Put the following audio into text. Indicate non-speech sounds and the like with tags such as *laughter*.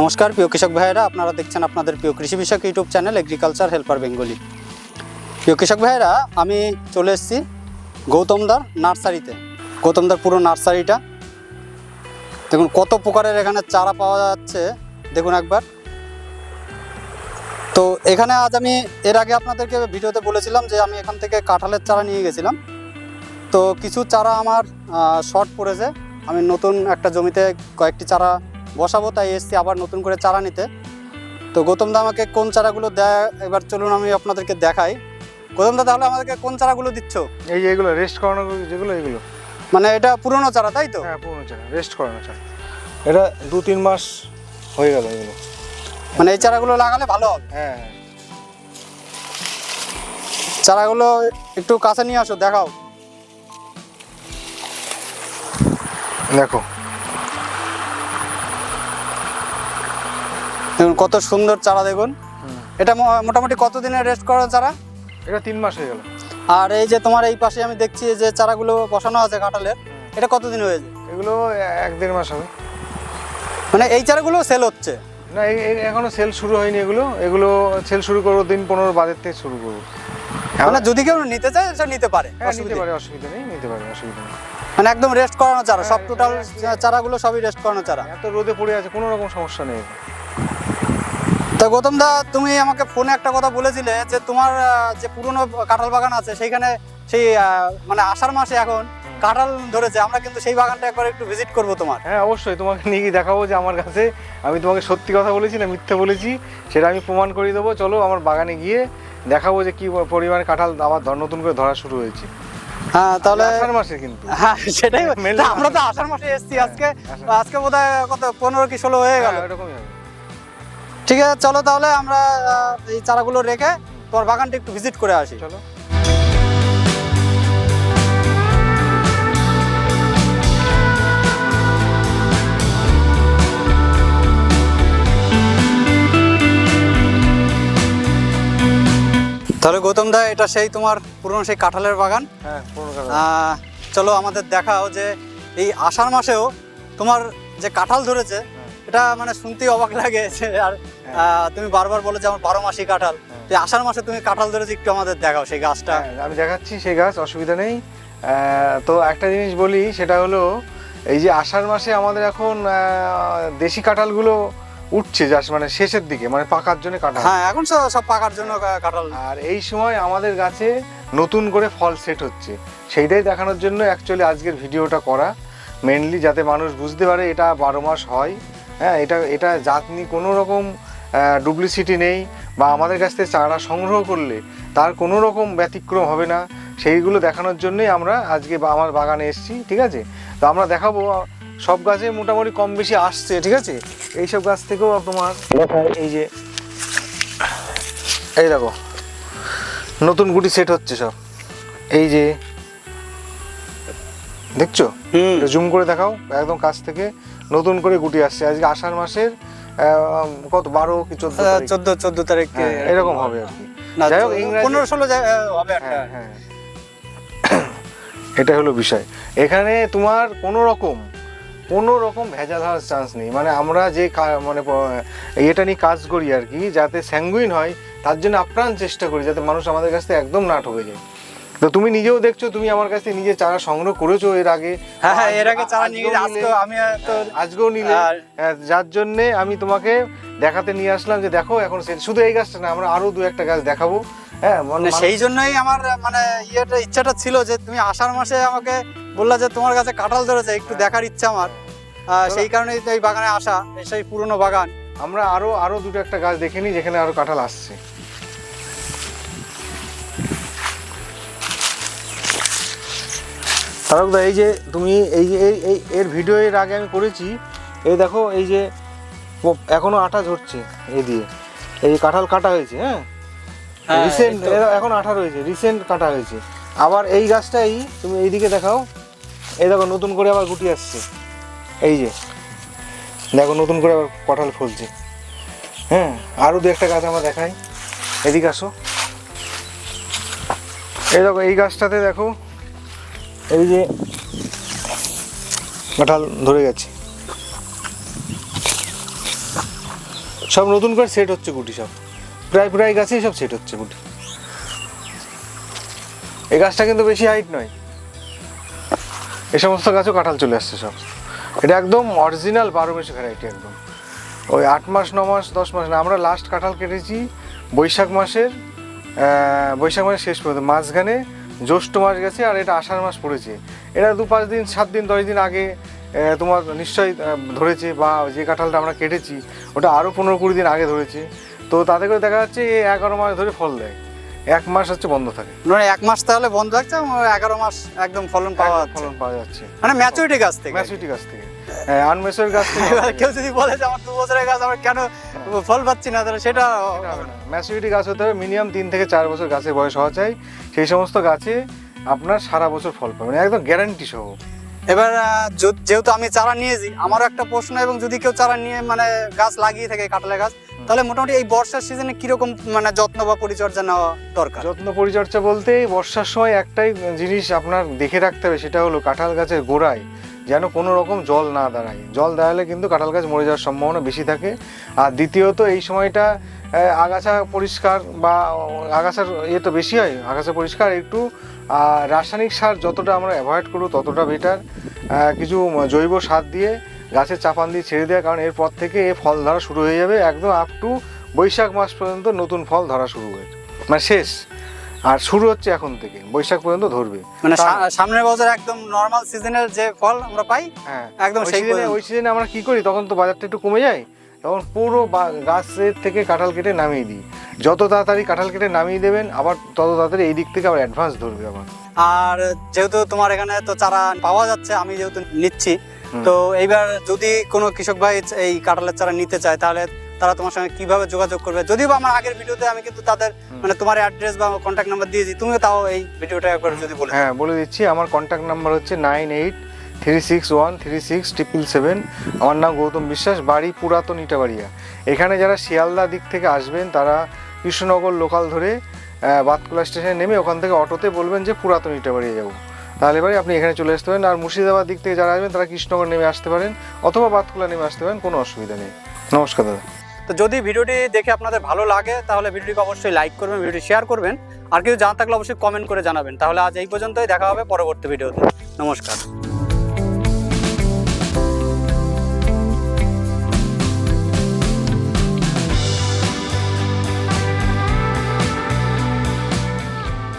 নমস্কার, প্রিয় কৃষক ভাইয়েরা, আপনারা দেখছেন আপনাদের প্রিয় কৃষি বিষয়ক YouTube channel agriculture helper Bengali প্রিয় কৃষক ভাইয়েরা, আমি চলে এসেছি গৌতমদার নার্সারিতে। গৌতমদার পুরো নার্সারিটা। দেখুন, কত প্রকারের এখানে চারা পাওয়া যাচ্ছে। দেখুন একবার। তো এখানে আজ আমি, এর আগে আপনাদেরকে ভিডিওতে বলেছিলাম যে আমি এখান থেকে কাঁঠালের চারা নিয়ে গেছিলাম। তো কিছু চারা আমার শর্ট পড়েছে। আমি নতুন একটা জমিতে কয়েকটি চারা বসাবো তাই এসছি আবার নতুন করে চারা নিতে। তো গৌতম দা আমাকে কোন চারাগুলো দেয় এবার চলুন আমি আপনাদেরকে দেখাই। গৌতম দা তাহলে আমাদেরকে কোন চারাগুলো দিচ্ছ? এই যে এগুলো রেস্ট করানো যেগুলো এগুলো। মানে এটা পুরনো চারা তাই তো? হ্যাঁ পুরোনো চারা রেস্ট করানো চারা। এটা দু তিন মাস হয়ে গেল এগুলো। মানে এই চারাগুলো লাগালে ভালো হবে? হ্যাঁ চারাগুলো একটু কাছে নিয়ে আসো দেখাও। দেখো দেখুন কত সুন্দর চারা দেখুন। এটা মোটামুটি কতদিনের রেস্ট করার চারা? এটা তিন মাস হয়ে গেল। আর এই যে তোমার এই পাশে আমি দেখছি যে চারাগুলো বসানো আছে কাঁঠালের এটা কতদিন হয়েছে এগুলো এক দেড় মাস হবে। মানে এই চারাগুলো সেল হচ্ছে? না এখনও সেল শুরু হয়নি এগুলো। এগুলো সেল শুরু করব দিন পনেরো বাদের থেকে শুরু করব। মানে যদি কেউ নিতে চায় সে নিতে পারে হ্যাঁ নিতে। পারে অসুবিধা নেই নিতে পারে অসুবিধা নেই। মানে একদম রেস্ট করানো চারা সব হ্যাঁ, টোটাল হ্যাঁ, চারাগুলো সবই রেস্ট করানো চারা। এত রোদে পড়ে আছে কোনো রকম সমস্যা নেই। তো গৌতম দা তুমি আমাকে ফোনে একটা কথা বলেছিলে যে তোমার যে পুরনো কাঁঠাল বাগান আছে সেইখানে সেই মানে আষাঢ় মাসে এখন কাঁঠাল ধরেছে। আমরা কিন্তু সেই বাগানটা একবার একটু ভিজিট করব তোমার। হ্যাঁ অবশ্যই। তোমাকে নিয়ে গিয়ে দেখাবো যে আমার কাছে। আমি তোমাকে সত্যি কথা বলেছি না মিথ্যে বলেছি সেটা আমি প্রমাণ করে দেবো। চলো আমার বাগানে গিয়ে দেখাবো যে কি পরিমাণে কাঁঠাল আবার ধর- নতুন করে ধরা শুরু হয়েছে। হ্যাঁ তাহলে আষাঢ় মাসে কিন্তু। হ্যাঁ সেটাই। *laughs* আমরা তো আষাঢ় মাসে এসেছি। আজকে। আজকে বোধহয় কত পনেরো কি ষোলো হয়ে গেল। হ্যাঁ, এরকমই হবে। ঠিক আছে চলো তাহলে আমরা এই চারাগুলো রেখে তোমার বাগানটা একটু ভিজিট করে আসি। চলো। তাহলে গৌতম দা এটা সেই তোমার পুরনো সেই কাঁঠালের বাগান? হ্যাঁ চলো আমাদের দেখাও যে এই আষাঢ় মাসেও তোমার যে কাঁঠাল ধরেছে এটা মানে শুনতেই অবাক লাগে যে আর তুমি বারবার বলো যে আমার বারো মাসি কাঁঠাল। হ্যাঁ। আষাঢ় মাসে তুমি কাঁঠাল ধরেছে একটু আমাদের দেখাও সেই গাছটা। হ্যাঁ, আমি দেখাচ্ছি সেই গাছ অসুবিধা নেই। তো একটা জিনিস বলি সেটা হলো এই যে আষাঢ় মাসে আমাদের এখন দেশি কাঁঠালগুলো উঠছে যাস মানে শেষের দিকে মানে পাকার জন্য কাঁঠাল। হ্যাঁ এখন সব সব পাকার জন্য কাঁঠাল। আর এই সময় আমাদের গাছে নতুন করে ফল সেট হচ্ছে। সেইটাই দেখানোর জন্য অ্যাকচুয়ালি আজকের ভিডিওটা করা। মেনলি যাতে মানুষ বুঝতে পারে এটা বারো মাস হয়। হ্যাঁ এটা এটা জাতনি কোনো রকম ডুপ্লিসিটি নেই বা আমাদের কাছ থেকে চারা সংগ্রহ করলে তার কোনো রকম ব্যতিক্রম হবে না। সেইগুলো দেখানোর জন্যই আমরা আজকে বা- আমার বাগানে এসেছি ঠিক আছে? তো আমরা দেখাবো সব গাছে মোটামুটি কম বেশি আসছে ঠিক আছে? এইসব গাছ থেকেও তোমার দেখায় এই যে এই দেখো নতুন গুটি সেট হচ্ছে সব। এই যে দেখছ? জুম করে দেখাও একদম কাছ থেকে নতুন করে গুটি আসছে। আজকে আষাঢ় মাসের কত? বারো কি চোদ্দ চোদ্দ চোদ্দ তারিখ হ্যাঁ, এরকম হবে আর কি। যাই হোক, পনেরো ষোলো হবে হ্যাঁ হ্যাঁ। *coughs* এটা হলো বিষয়। এখানে তোমার কোনো রকম কোনো রকম ভেজাল হওয়ার চান্স নেই। মানে আমরা যে মানে এটা নিয়ে কাজ করি আর কি যাতে স্যাঙ্গুইন হয় তার জন্য আপ্রাণ চেষ্টা করি যাতে মানুষ আমাদের কাছ থেকে একদম না ঠকে যায়। তো তুমি নিজেও দেখছ তুমি আমার কাছে নিজে চারা সংগ্রহ করেছ এর আগে। হ্যাঁ হ্যাঁ এর আগে চারা নিয়ে আজকে আমি তো আজকেও নিলে। হ্যাঁ, যার জন্য আমি তোমাকে দেখাতে নিয়ে আসলাম যে দেখো এখন শুধু এই গাছটা না আমরা আরও দু একটা গাছ দেখাবো। হ্যাঁ মানে মানে সেই জন্যই আমার মানে ইয়েটা ইচ্ছাটা ছিল যে তুমি আষাঢ় মাসে আমাকে বললা যে তোমার কাছে কাঁঠাল ধরেছে একটু হ্যাঁ। দেখার ইচ্ছা আমার। সেই কারণেই তো এই বাগানে আসা সেই পুরনো বাগান। আমরা আরও আরও দুটো একটা গাছ দেখে নিই যেখানে আরও কাঁঠাল আসছে। তারকদা এই যে তুমি এই যে এই এই এর ভিডিও এর আগে আমি করেছি এই দেখো এই যে ও- এখনও আঠা ঝরছে এই দিয়ে। এই যে কাঁঠাল কাটা হয়েছে হ্যাঁ? হ্যাঁ, রিসেন্ট এখন আঠা রয়েছে রিসেন্ট কাটা হয়েছে। আবার এই গাছটাই তুমি এইদিকে দেখাও এই দেখো নতুন করে আবার গুটি আসছে। এই যে দেখো নতুন করে আবার কাঁঠাল ফলছে। হ্যাঁ আরও দু একটা গাছ আমার দেখাই। এদিকে আসো। এই দেখো এই গাছটাতে দেখো এই যে কাঁঠাল ধরে গেছে। সব নতুন করে সেট হচ্ছে গুটি সব। প্রায় প্রায় গাছেই সব সেট হচ্ছে গুটি। এই গাছটা কিন্তু বেশি হাইট নয়। এ সমস্ত গাছও কাঁঠাল চলে আসছে সব। এটা একদম অরিজিনাল বারো মাসে ভ্যারাইটি একদম। ওই আট মাস, ন মাস, দশ মাস না, আমরা লাস্ট কাঁঠাল কেটেছি বৈশাখ মাসের বৈশাখ মাসের শেষ পর্যন্ত, মাঝখানে জ্যৈষ্ঠ মাস গেছে আর এটা আষাঢ় মাস পড়েছে। এটা দু পাঁচ দিন সাত দিন দশ দিন আগে তোমার নিশ্চয়ই ধরেছে বা যে কাঁঠালটা আমরা কেটেছি ওটা আরও পনেরো কুড়ি দিন আগে ধরেছে। তো তাতে করে দেখা যাচ্ছে এগারো মাস ধরে ফল দেয়। এক মাস হচ্ছে বন্ধ থাকে। মানে এক মাস তাহলে বন্ধ থাকছে এগারো মাস একদম ফলন পাওয়া ফলন পাওয়া যাচ্ছে। মানে ম্যাচুরিটি গাছ থেকে। ম্যাচুরিটি গাছ থেকে। হ্যাঁ আনমেসের গাছ কেউ যদি বলে যে আমার দু বছরের গাছ আমার কেন ফল পাচ্ছি না তাহলে সেটা ম্যাচুরিটি গাছ হতে হবে মিনিমাম তিন থেকে চার বছর গাছের বয়স হওয়া চাই। সেই সমস্ত গাছে আপনার সারা বছর ফল পাবেন একদম গ্যারান্টি সহ। এবার যেহেতু আমি চারা নিয়েছি আমারও একটা প্রশ্ন এবং যদি কেউ চারা নিয়ে মানে গাছ লাগিয়ে থাকে কাঁঠালের গাছ তাহলে মোটামুটি এই বর্ষার সিজনে কীরকম মানে যত্ন বা পরিচর্যা নেওয়া দরকার? যত্ন পরিচর্যা বলতে বর্ষার সময় একটাই জিনিস আপনার দেখে রাখতে হবে সেটা হলো কাঁঠাল গাছের গোড়ায় যেন কোনো রকম জল না দাঁড়ায়। জল দাঁড়ালে কিন্তু কাঁঠাল গাছ মরে যাওয়ার সম্ভাবনা বেশি থাকে। আর দ্বিতীয়ত এই সময়টা আগাছা পরিষ্কার বা আগাছার ইয়ে তো বেশি হয়, আগাছা পরিষ্কার একটু রাসায়নিক সার যতটা আমরা অ্যাভয়েড করব ততটা বেটার কিছু জৈব সার দিয়ে গাছের চাপান দিয়ে ছেড়ে দেওয়া, কারণ এরপর থেকে এ ফল ধরা শুরু হয়ে যাবে। একদম আপ টু বৈশাখ মাস পর্যন্ত নতুন ফল ধরা শুরু হয়ে মানে শেষ। আর শুরু হচ্ছে এখন থেকে বৈশাখ পর্যন্ত ধরবে। মানে সামনের বছর একদম নর্মাল সিজনের যে ফল আমরা পাই হ্যাঁ একদম সেই ওই সিজনে আমরা কি করি তখন তো বাজারটা একটু কমে যায় তখন পুরো গাছের থেকে কাঁঠাল কেটে নামিয়ে দিই। যত তাড়াতাড়ি কাঁঠাল কেটে নামিয়ে দেবেন আবার তত তাড়াতাড়ি এই দিক থেকে আবার অ্যাডভান্স ধরবে আবার। আর যেহেতু তোমার এখানে তো চারা পাওয়া যাচ্ছে আমি যেহেতু নিচ্ছি তো এইবার যদি কোনো কৃষক ভাই এই কাঁঠালের চারা নিতে চায় তাহলে তারা তোমার সঙ্গে কীভাবে যোগাযোগ করবে? যদিও আমার আগের ভিডিওতে আমি কিন্তু তাদের মানে তোমার অ্যাড্রেস বা কন্ট্যাক্ট নাম্বার দিয়েছি তুমিও তাও এই ভিডিওটা একবার যদি বলে হ্যাঁ বলে দিচ্ছি আমার কন্ট্যাক্ট নাম্বার হচ্ছে nine eight three six one three six triple seven আমার নাম গৌতম বিশ্বাস বাড়ি পুরাতন ইটাবাড়িয়া। এখানে যারা শিয়ালদা দিক থেকে আসবেন তারা কৃষ্ণনগর লোকাল ধরে বাতকুলা স্টেশনে নেমে ওখান থেকে অটোতে বলবেন যে পুরাতন ইটাবাড়িয়া যাব। তাহলে এবারে আপনি এখানে চলে আসতে পারেন আর মুর্শিদাবাদ দিক থেকে যারা আসবেন তারা কৃষ্ণনগর নেমে আসতে পারেন অথবা বাতকুলা নেমে আসতে পারেন কোনো অসুবিধা নেই। নমস্কার দাদা। তো যদি ভিডিওটি দেখে আপনাদের ভালো লাগে, তাহলে ভিডিওটিকে অবশ্যই লাইক করবেন, ভিডিওটি শেয়ার করবেন। আর কিছু জানা থাকলে অবশ্যই কমেন্ট করে জানাবেন। তাহলে আজ এই পর্যন্তই, দেখা হবে পরবর্তী ভিডিওতে। নমস্কার।